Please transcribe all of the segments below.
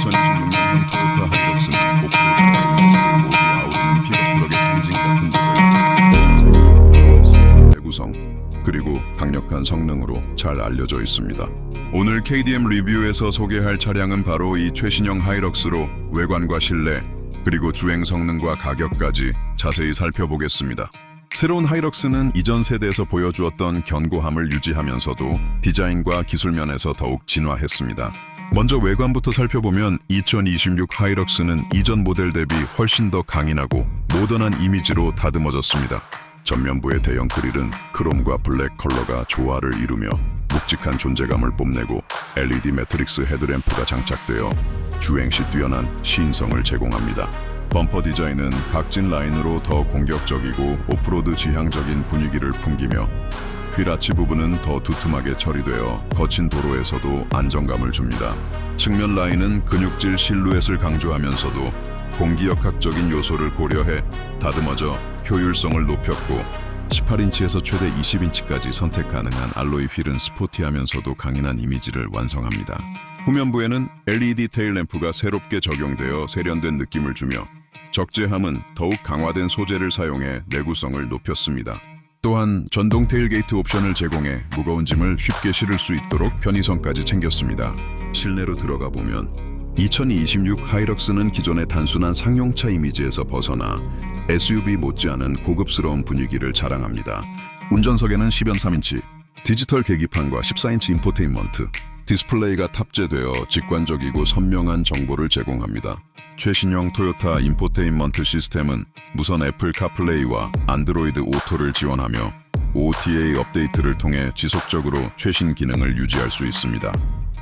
2026년 형 토요타 하이럭스는 오프로드가 모두 아우르는 픽업 트럭의 상징 같은 모델 내구성 그리고 강력한 성능으로 잘 알려져 있습니다. 오늘 KDM 리뷰에서 소개할 차량은 바로 이 최신형 하이럭스로 외관과 실내 그리고 주행 성능과 가격까지 자세히 살펴보겠습니다. 새로운 하이럭스는 이전 세대에서 보여주었던 견고함을 유지하면서도 디자인과 기술 면에서 더욱 진화했습니다. 먼저 외관부터 살펴보면 2026 하이럭스는 이전 모델 대비 훨씬 더 강인하고 모던한 이미지로 다듬어졌습니다. 전면부의 대형 그릴은 크롬과 블랙 컬러가 조화를 이루며 묵직한 존재감을 뽐내고 LED 매트릭스 헤드램프가 장착되어 주행 시 뛰어난 시인성을 제공합니다. 범퍼 디자인은 각진 라인으로 더 공격적이고 오프로드 지향적인 분위기를 풍기며 휠아치 부분은 더 두툼하게 처리되어 거친 도로에서도 안정감을 줍니다. 측면 라인은 근육질 실루엣을 강조하면서도 공기역학적인 요소를 고려해 다듬어져 효율성을 높였고 18인치에서 최대 20인치까지 선택 가능한 알로이 휠은 스포티하면서도 강인한 이미지를 완성합니다. 후면부에는 LED 테일 램프가 새롭게 적용되어 세련된 느낌을 주며 적재함은 더욱 강화된 소재를 사용해 내구성을 높였습니다. 또한 전동 테일게이트 옵션을 제공해 무거운 짐을 쉽게 실을 수 있도록 편의성까지 챙겼습니다. 실내로 들어가 보면 2026 하이럭스는 기존의 단순한 상용차 이미지에서 벗어나 SUV 못지않은 고급스러운 분위기를 자랑합니다. 운전석에는 10연 3인치 디지털 계기판과 14인치 인포테인먼트 디스플레이가 탑재되어 직관적이고 선명한 정보를 제공합니다. 최신형 토요타 인포테인먼트 시스템은 무선 애플 카플레이와 안드로이드 오토를 지원하며 OTA 업데이트를 통해 지속적으로 최신 기능을 유지할 수 있습니다.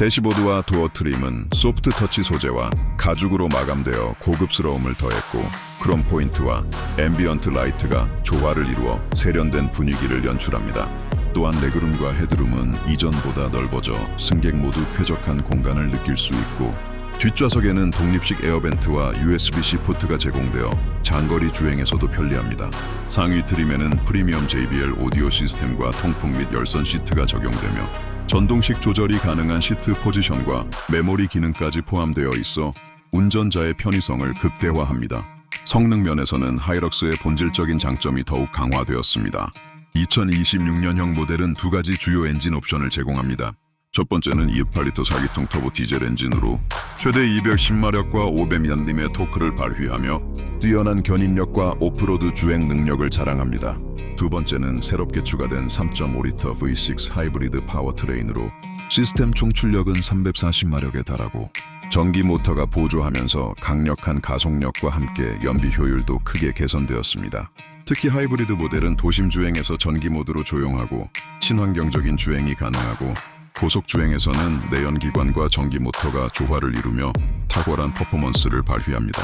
대시보드와 도어 트림은 소프트 터치 소재와 가죽으로 마감되어 고급스러움을 더했고 크롬 포인트와 앰비언트 라이트가 조화를 이루어 세련된 분위기를 연출합니다. 또한 레그룸과 헤드룸은 이전보다 넓어져 승객 모두 쾌적한 공간을 느낄 수 있고 뒷좌석에는 독립식 에어벤트와 USB-C 포트가 제공되어 장거리 주행에서도 편리합니다. 상위 트림에는 프리미엄 JBL 오디오 시스템과 통풍 및 열선 시트가 적용되며 전동식 조절이 가능한 시트 포지션과 메모리 기능까지 포함되어 있어 운전자의 편의성을 극대화합니다. 성능 면에서는 하이럭스의 본질적인 장점이 더욱 강화되었습니다. 2026년형 모델은 두 가지 주요 엔진 옵션을 제공합니다. 첫 번째는 2.8리터 4기통 터보 디젤 엔진으로 최대 210마력과 500년림의 토크를 발휘하며 뛰어난 견인력과 오프로드 주행 능력을 자랑합니다. 두 번째는 새롭게 추가된 3.5리터 V6 하이브리드 파워트레인으로 시스템 총 출력은 340마력에 달하고 전기 모터가 보조하면서 강력한 가속력과 함께 연비 효율도 크게 개선되었습니다. 특히 하이브리드 모델은 도심 주행에서 전기 모드로 조용하고 친환경적인 주행이 가능하고 고속 주행에서는 내연기관과 전기 모터가 조화를 이루며 탁월한 퍼포먼스를 발휘합니다.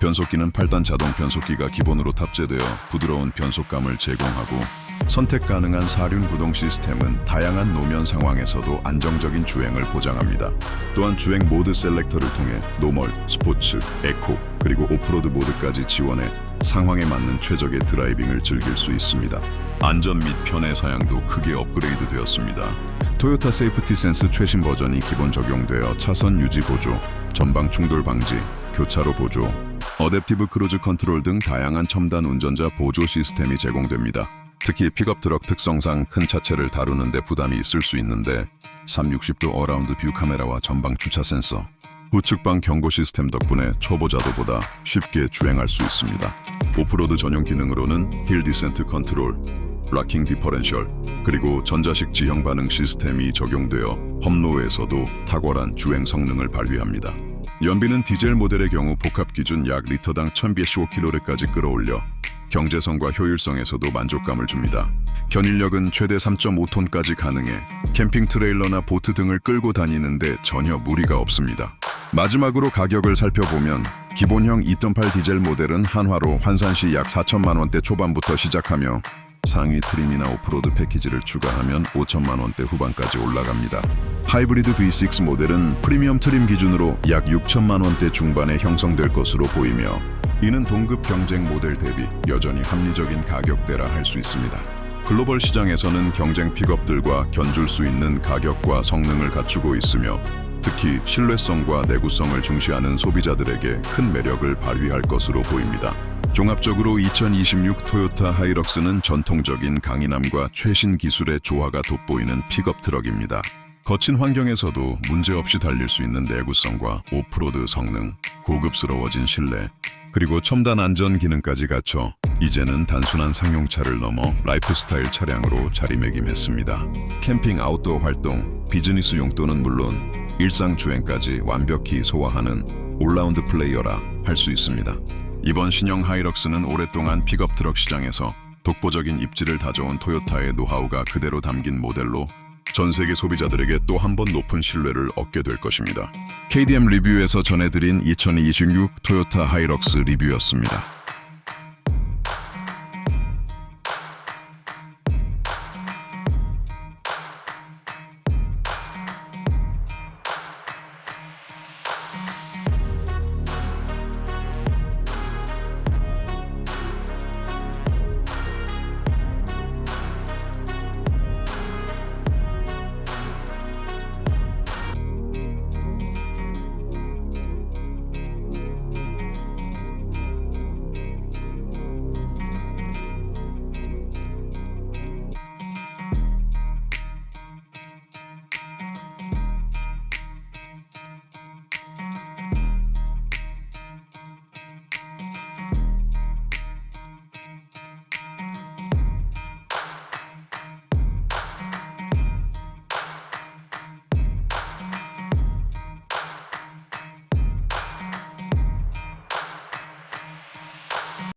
변속기는 8단 자동 변속기가 기본으로 탑재되어 부드러운 변속감을 제공하고 선택 가능한 사륜 구동 시스템은 다양한 노면 상황에서도 안정적인 주행을 보장합니다. 또한 주행 모드 셀렉터를 통해 노멀, 스포츠, 에코, 그리고 오프로드 모드까지 지원해 상황에 맞는 최적의 드라이빙을 즐길 수 있습니다. 안전 및 편의 사양도 크게 업그레이드 되었습니다. 토요타 세이프티 센스 최신 버전이 기본 적용되어 차선 유지 보조, 전방 충돌 방지, 교차로 보조, 어댑티브 크루즈 컨트롤 등 다양한 첨단 운전자 보조 시스템이 제공됩니다. 특히 픽업 트럭 특성상 큰 차체를 다루는 데 부담이 있을 수 있는데 360도 어라운드 뷰 카메라와 전방 주차 센서, 우측방 경고 시스템 덕분에 초보자도 보다 쉽게 주행할 수 있습니다. 오프로드 전용 기능으로는 힐 디센트 컨트롤, 락킹 디퍼렌셜, 그리고 전자식 지형 반응 시스템이 적용되어 험로에서도 탁월한 주행 성능을 발휘합니다. 연비는 디젤 모델의 경우 복합 기준 약 리터당 1015km까지 끌어올려 경제성과 효율성에서도 만족감을 줍니다. 견인력은 최대 3.5톤까지 가능해 캠핑 트레일러나 보트 등을 끌고 다니는데 전혀 무리가 없습니다. 마지막으로 가격을 살펴보면 기본형 2.8 디젤 모델은 한화로 환산 시 약 4천만 원대 초반부터 시작하며 상위 트림이나 오프로드 패키지를 추가하면 5천만 원대 후반까지 올라갑니다. 하이브리드 V6 모델은 프리미엄 트림 기준으로 약 6천만 원대 중반에 형성될 것으로 보이며 이는 동급 경쟁 모델 대비 여전히 합리적인 가격대라 할 수 있습니다. 글로벌 시장에서는 경쟁 픽업들과 견줄 수 있는 가격과 성능을 갖추고 있으며 특히 신뢰성과 내구성을 중시하는 소비자들에게 큰 매력을 발휘할 것으로 보입니다. 종합적으로 2026 토요타 하이럭스는 전통적인 강인함과 최신 기술의 조화가 돋보이는 픽업 트럭입니다. 거친 환경에서도 문제없이 달릴 수 있는 내구성과 오프로드 성능, 고급스러워진 실내, 그리고 첨단 안전 기능까지 갖춰 이제는 단순한 상용차를 넘어 라이프스타일 차량으로 자리매김했습니다. 캠핑 아웃도어 활동, 비즈니스 용도는 물론 일상 주행까지 완벽히 소화하는 올라운드 플레이어라 할 수 있습니다. 이번 신형 하이럭스는 오랫동안 픽업 트럭 시장에서 독보적인 입지를 다져온 토요타의 노하우가 그대로 담긴 모델로 전 세계 소비자들에게 또 한 번 높은 신뢰를 얻게 될 것입니다. KDM 리뷰에서 전해드린 2026 토요타 하이럭스 리뷰였습니다.